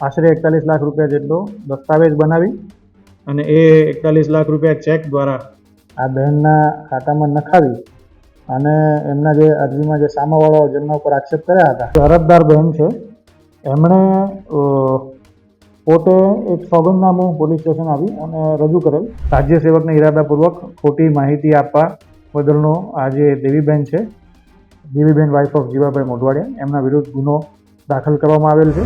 આશરે એકતાલીસ લાખ રૂપિયા જેટલો દસ્તાવેજ બનાવી અને એ એકતાલીસ લાખ રૂપિયા ચેક દ્વારા આ બહેનના ખાતામાં નખાવી અને એમના જે અરજીમાં જે સામાવાળાઓ જેમના ઉપર આક્ષેપ કર્યા હતા. અરજદાર બહેન છે એમણે પોતે એક સોગંદનામું પોલીસ સ્ટેશન આવી અને રજૂ કરેલ. રાજ્ય સેવકને ઇરાદાપૂર્વક ખોટી માહિતી આપવા બદલનો આ જે દેવીબેન છે દેવીબેન વાઇફ ઓફ જીવાભાઈ મોઢવાડિયા એમના વિરુદ્ધ ગુનો દાખલ કરવામાં આવેલ છે.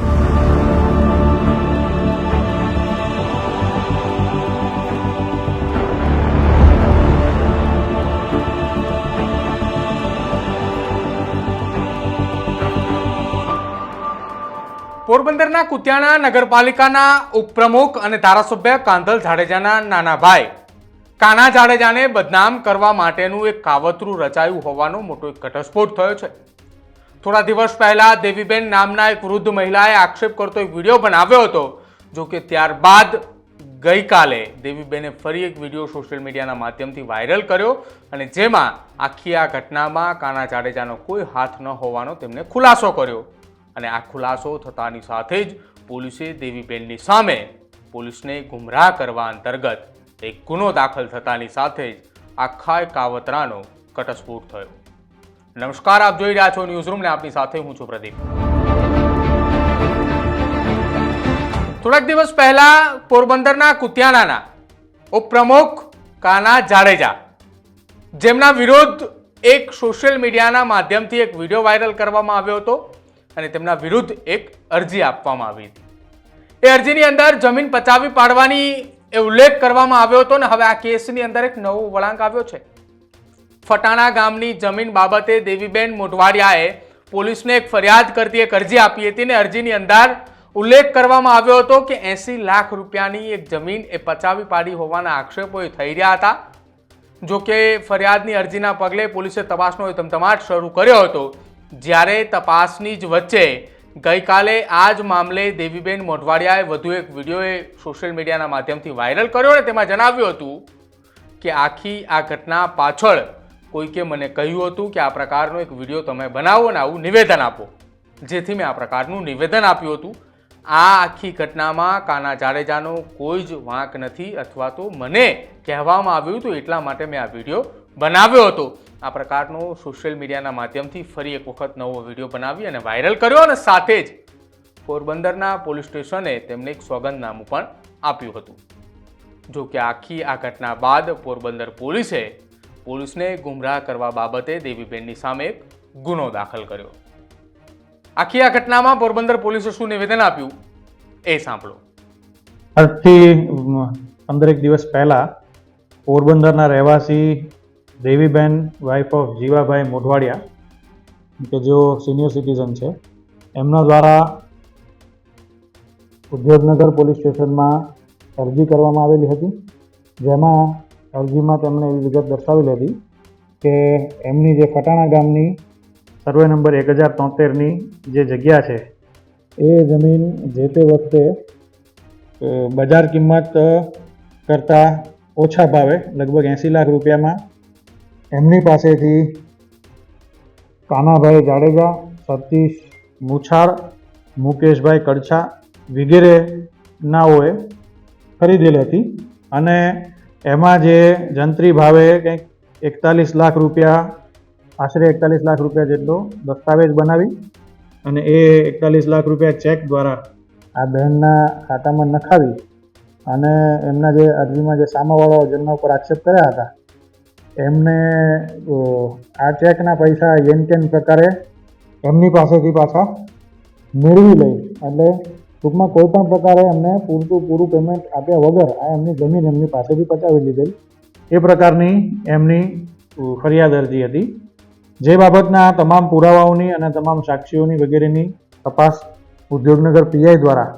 પોરબંદરના કુતિયાણા નગરપાલિકાના ઉપપ્રમુખ અને ધારાસભ્ય કાંધલ જાડેજાના નાના ભાઈ કાના જાડેજાને બદનામ કરવા માટેનું એક કાવતરું રચાયું હોવાનો મોટો એક ઘટસ્ફોટ થયો છે. થોડા દિવસ પહેલા દેવીબેન નામના એક વૃદ્ધ મહિલાએ આક્ષેપ કરતો એક વીડિયો બનાવ્યો હતો, જો કે ત્યારબાદ ગઈકાલે દેવીબેને ફરી એક વીડિયો સોશિયલ મીડિયાના માધ્યમથી વાયરલ કર્યો અને જેમાં આખી આ ઘટનામાં કાના જાડેજાનો કોઈ હાથ ન હોવાનો તેમણે ખુલાસો કર્યો. અને આ ખુલાસો થતાની સાથે જ પોલીસે દેવીબેનની સામે પોલીસને ગુમરાહ કરવા અંતર્ગત એક ગુનો દાખલ થતાની સાથે જ આખા કાવતરાનો ઘટસ્ફોટ થયો. નમસ્કાર, આપ જોઈ રહ્યા છો ન્યૂઝરૂમને આપની સાથે હું છું પ્રદીપ. થોડાક દિવસ પહેલા પોરબંદરના કુતિયાણાના ઉપપ્રમુખ કાના જાડેજા જેમના વિરોધ એક સોશિયલ મીડિયાના માધ્યમથી એક વીડિયો વાયરલ કરવામાં આવ્યો હતો. અને તેમના વિરુદ્ધ એક અરજી આપવામાં આવી. હતી એ અરજીની અંદર જમીન પચાવી પાડવાની એ ઉલ્લેખ કરવામાં આવ્યો હતો ને હવે આ કેસની અંદર એક નવો વળાંક આવ્યો છે. ફટાણા ગામની જમીન બાબતે દેવીબેન મોઢવાડિયાએ પોલીસને એક ફરિયાદ કરતી એક અરજી આપી હતી ને અરજીની અંદર ઉલ્લેખ કરવામાં આવ્યો હતો કે એસી લાખ રૂપિયાની એક જમીન એ પચાવી પાડી હોવાના આક્ષેપો થઈ રહ્યા હતા. જો કે ફરિયાદની અરજીના પગલે પોલીસે તપાસનો ધમધમાટ શરૂ કર્યો હતો. જ્યારે તપાસની જ વચ્ચે ગઈકાલે આ જ મામલે દેવીબેન મોઢવાડિયાએ વધુ એક વીડિયો એ સોશિયલ મીડિયાના માધ્યમથી વાયરલ કર્યો અને તેમાં જણાવ્યું હતું કે આખી આ ઘટના પાછળ કોઈકે મને કહ્યું હતું કે આ પ્રકારનો એક વીડિયો તમે બનાવો અને આવું નિવેદન આપો. જેથી મેં આ પ્રકારનું નિવેદન આપ્યું હતું. આ આખી ઘટનામાં કાના જાડેજાનો કોઈ જ વાંક નથી અથવા તો મને કહેવામાં આવ્યું હતું એટલા માટે મેં આ વીડિયો બનાવ્યો હતો. આ પ્રકારનો સોશિયલ મીડિયાના માધ્યમથી ફરી એક વખત નવો વીડિયો બનાવી અને વાયરલ કર્યો અને સાથે જ પોરબંદરના પોલીસ સ્ટેશને તેમને એક સોગંદનામું પણ આપ્યું હતું. જો કે આખી આ ઘટના બાદ પોરબંદર પોલીસે પોલીસને ગુમરાહ કરવા બાબતે દેવીબેનની સામે એક ગુનો દાખલ કર્યો. આખી આ ઘટનામાં પોરબંદર પોલીસે શું નિવેદન આપ્યું એ સાંભળો. આજથી પંદરેક દિવસ પહેલા પોરબંદરના રહેવાસી દેવીબેન વાઇફ ઓફ જીવાભાઈ મોઢવાડિયા, કે જેઓ સિનિયર સિટીઝન છે, એમના દ્વારા ઉદ્યોગનગર પોલીસ સ્ટેશનમાં અરજી કરવામાં આવેલી હતી, જેમાં અરજીમાં તેમણે એવી વિગત દર્શાવેલી હતી કે એમની જે ફટાણા ગામની સર્વે નંબર એક હજાર તોતેરની જે જગ્યા છે, એ જમીન જે તે વખતે બજાર કિંમત કરતાં ઓછા ભાવે, લગભગ એંસી લાખ રૂપિયામાં એમની પાસેથી કાનાભાઈ જાડેજા, સતીશ મુછાળ, મુકેશભાઈ કડછા વગેરે નાઓએ ખરીદેલી હતી અને એમાં જે જંત્રી ભાવે કંઈક એકતાલીસ લાખ રૂપિયા, આશરે એકતાલીસ લાખ રૂપિયા જેટલો દસ્તાવેજ બનાવી અને એ એકતાલીસ લાખ રૂપિયા ચેક દ્વારા આ બહેનના ખાતામાં નખાવી અને એમના જે અરજીમાં જે સામાવાળાઓ જેમના ઉપર આક્ષેપ કર્યા હતા એમને આ ચેકના પૈસા યેન કેન પ્રકારે એમની પાસેથી પાછા મેળવી લઈ. એટલે ટૂંકમાં કોઈ પણ પ્રકારે એમને પૂરતું પૂરું પેમેન્ટ આપ્યા વગર આ એમની જમીન એમની પાસેથી પચાવી લીધેલ. એ પ્રકારની એમની ફરિયાદ અરજી હતી. જે બાબતના તમામ પુરાવાઓની અને તમામ સાક્ષીઓની વગેરેની તપાસ ઉદ્યોગનગર પીઆઈ દ્વારા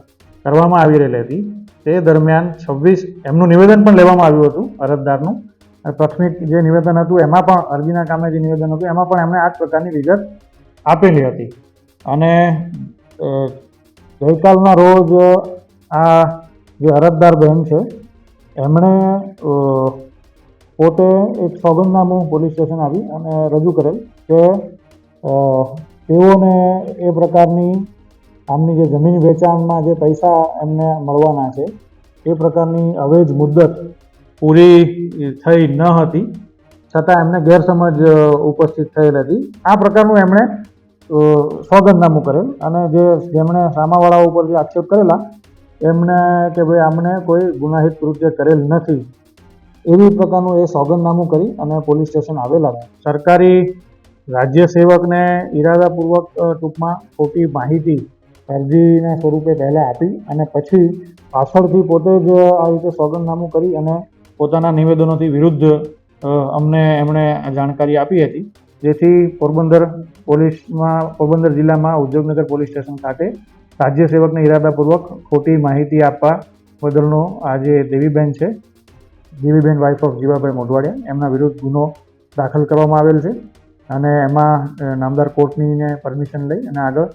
કરવામાં આવી રહેલી હતી. તે દરમિયાન છવ્વીસ, એમનું નિવેદન પણ લેવામાં આવ્યું હતું અરજદારનું. પ્રાથમિક જે નિવેદન હતું, એમાં પણ અરજીના કામે જે નિવેદન હતું, એમાં પણ એમણે આ પ્રકારની વિગત આપેલી હતી. અને ગઈકાલના રોજ આ જે અરજદાર બહેન છે, એમણે પોતે એક સોગંદનામું પોલીસ સ્ટેશન આવી અને રજૂ કરેલ કે તેઓને એ પ્રકારની આમની જે જમીન વેચાણમાં જે પૈસા એમને મળવાના છે, એ પ્રકારની અવેજ મુદ્દત પૂરી થઈ ન હતી. છતાં એમને ગેરસમજ ઉપસ્થિત થયેલ હતી. આ પ્રકારનું એમણે સોગંદનામું કરેલ અને જે જેમણે સામાવાળા ઉપર જે આક્ષેપ કરેલા એમણે કે ભાઈ આમને કોઈ ગુનાહિત કૃત્ય કરેલ નથી. એવી પ્રકારનું એ સોગંદનામું કરી અને પોલીસ સ્ટેશન આવેલા. સરકારી રાજ્ય સેવકને ઈરાદાપૂર્વક ટૂંકમાં ખોટી માહિતી અરજીના સ્વરૂપે પહેલાં આપી અને પછી પાછળથી પોતે જ આ રીતે સોગંદનામું કરી અને પોતાના નિવેદનોથી વિરુદ્ધ અમને એમણે જાણકારી આપી હતી. જેથી પોરબંદર પોલીસમાં, પોરબંદર જિલ્લામાં, ઉદ્યોગનગર પોલીસ સ્ટેશન ખાતે રાજ્ય સેવકને ઈરાદાપૂર્વક ખોટી માહિતી આપવા બદલનો આજે દેવીબેન છે. Deviben wife of Jivabhai Modhwadia. એમના વિરુદ્ધ ગુનો દાખલ કરવામાં આવેલ છે અને એમાં નામદાર કોર્ટનીને પરમિશન લઈ અને આગળ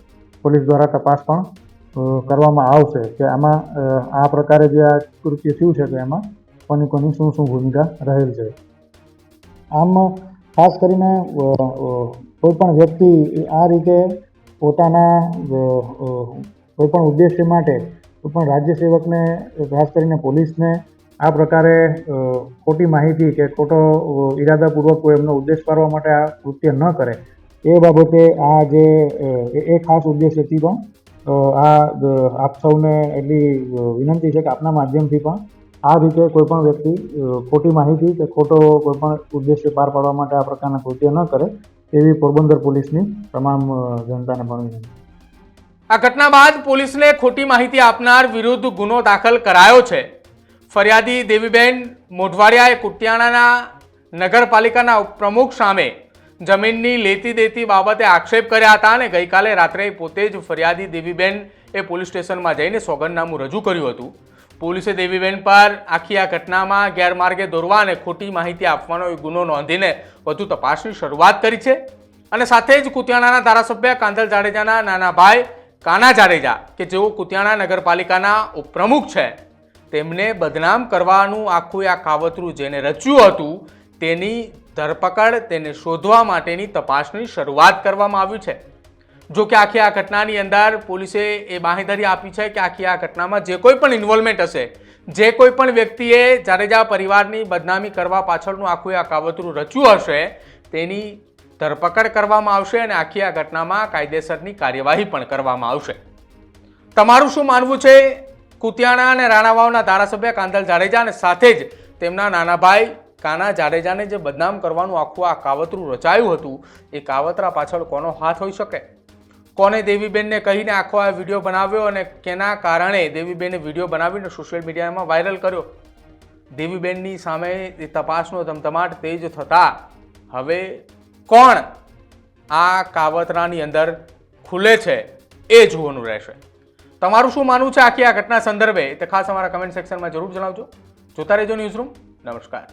પોલીસ દ્વારા તપાસ પણ કરવામાં આવશે. કે આમાં આ પ્રકારે જે આ કૃત્ય થયું છે, તો એમાં કોની કોની શું શું ભૂમિકા રહેલ છે? આમ ખાસ કરીને અ, અ, કોઈ પણ વ્યક્તિ આ રીતે પોતાના અ, અ, કોઈ પણ ઉદ્દેશ્ય માટે કોઈ પણ રાજ્ય સેવકને ખાસ કરીને પોલીસને આ પ્રકારે ખોટી માહિતી કે ખોટો ઇરાદાપૂર્વક કોઈ એમનો ઉદ્દેશ પાડવા માટે આ કૃત્ય ન કરે એ બાબતે આ જે એ ખાસ ઉદ્દેશ્યથી પણ આ આપ સૌને એટલી વિનંતી છે કે આપના માધ્યમથી પણ આ રીતે કોઈપણ વ્યક્તિ ખોટી માહિતી કે ખોટો કોઈપણ ઉદ્દેશ્ય પાર પાડવા માટે આ પ્રકારના કૃત્ય ન કરે એવી પોરબંદર પોલીસની તમામ જનતાને પણ આ ઘટના બાદ પોલીસને ખોટી માહિતી આપનાર વિરુદ્ધ ગુનો દાખલ કરાયો છે. ફરિયાદી દેવીબેન મોઢવાડિયાએ કુટિયાણાના નગરપાલિકાના પ્રમુખ સામે જમીનની લેતી દેતી બાબતે આક્ષેપ કર્યા હતા અને ગઈકાલે રાત્રે પોતે જ ફરિયાદી દેવીબેન એ પોલીસ સ્ટેશનમાં જઈને સોગંદનામું રજૂ કર્યું હતું. પોલીસે દેવીબેન પર આખી આ ઘટનામાં ગેરમાર્ગે દોરવા અને ખોટી માહિતી આપવાનો ગુનો નોંધીને વધુ તપાસની શરૂઆત કરી છે. અને સાથે જ કુતિયાણાના ધારાસભ્ય કાંધલ જાડેજાના નાના ભાઈ કાના જાડેજા, કે જેઓ કુતિયાણા નગરપાલિકાના ઉપપ્રમુખ છે, તેમને બદનામ કરવાનું આખું આ કાવતરું જેને રચ્યું હતું, તેની ધરપકડ તેને શોધવા માટેની તપાસની શરૂઆત કરવામાં આવી છે. જો કે આખી આ ઘટનાની અંદર પોલીસે એ બાંહેધરી આપી છે કે આખી આ ઘટનામાં જે કોઈ પણ ઇન્વોલ્વમેન્ટ હશે, જે કોઈ પણ વ્યક્તિએ જાડેજા પરિવારની બદનામી કરવા પાછળનું આખું આ કાવતરું રચ્યું હશે, તેની ધરપકડ કરવામાં આવશે અને આખી આ ઘટનામાં કાયદેસરની કાર્યવાહી પણ કરવામાં આવશે. તમારું શું માનવું છે? કુતિયાણા અને રાણાવાવના ધારાસભ્ય કાંધલ જાડેજા અને સાથે જ તેમના નાના ભાઈ કાના જાડેજાને જે બદનામ કરવાનું આખું આ કાવતરું રચાયું હતું, એ કાવતરા પાછળ કોનો હાથ હોઈ શકે? કોને દેવીબેનને કહીને આખો આ વીડિયો બનાવ્યો અને કેના કારણે દેવીબેને વીડિયો બનાવીને સોશિયલ મીડિયામાં વાયરલ કર્યો? દેવીબેનની સામે તપાસનો ધમધમાટ તેજ થતા હવે કોણ આ કાવતરાની અંદર ખુલે છે એ જોવાનું રહેશે. તમારું શું માનવું છે આખી આ ઘટના સંદર્ભે? તે ખાસ અમારા કમેન્ટ સેક્શનમાં જરૂર જણાવજો. જોતા રહેજો ન્યૂઝરૂમ નમસ્કાર.